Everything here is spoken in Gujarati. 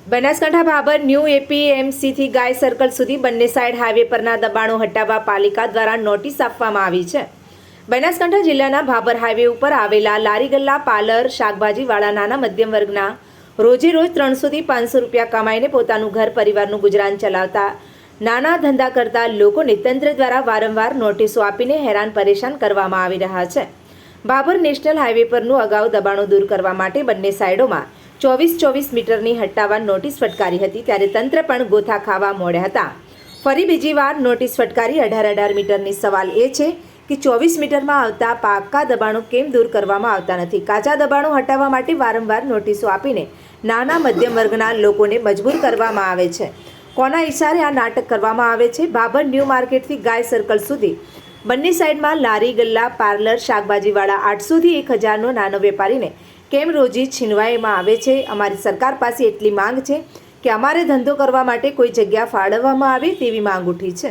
બનાસકાંઠા ભાભર ન્યૂ એપીએમસીથી ગાય સર્કલ સુધી બંને સાઇડ હાઈવે પરના દબાણો હટાવવા પાલિકા દ્વારા નોટિસ આપવામાં આવી છે. બનાસકાંઠા જિલ્લાના ભાભર હાઈવે ઉપર આવેલા લારીગલ્લા પાર્લર શાકભાજીવાળા નાના મધ્યમ વર્ગના રોજે રોજ ત્રણસોથી પાંચસો રૂપિયા કમાઈને પોતાનું ઘર પરિવારનું ગુજરાન ચલાવતા નાના ધંધા કરતા લોકોને તંત્ર દ્વારા વારંવાર નોટિસો આપીને હેરાન પરેશાન કરવામાં આવી રહ્યા છે. બાબર નેશનલ હાઈવે પરનું અગાઉ દબાણો દૂર કરવા માટે બંને સાઈડોમાં ચોવીસ ચોવીસ મીટરની હટાવવા નોટિસ ફટકારી હતી ત્યારે તંત્ર પણ ગોથા ખાવા મોડ્યા હતા. ફરી બીજી વાર નોટિસ ફટકારી અઢાર અઢાર મીટરની સવાલ એ છે કે ચોવીસ મીટરમાં આવતા પાકા દબાણો કેમ દૂર કરવામાં આવતા નથી? કાચા દબાણો હટાવવા માટે વારંવાર નોટિસો આપીને નાના, મધ્યમ વર્ગના લોકોને મજબૂર કરવામાં આવે છે. કોના ઇશારે આ નાટક કરવામાં આવે છે? બાબર ન્યૂ માર્કેટથી ગાય સર્કલ સુધી. બંને સાઈડમાં લારી, ગલ્લા, પાર્લર, શાકભાજીવાળા આઠસોથી એક હજારનો નાનો વેપારીને કેમ રોજી છીનવાઈમાં આવે છે? અમારી સરકાર પાસે એટલી માંગ છે કે અમારે ધંધો કરવા માટે કોઈ જગ્યા ફાળવવામાં આવે તેવી માંગ ઉઠી છે.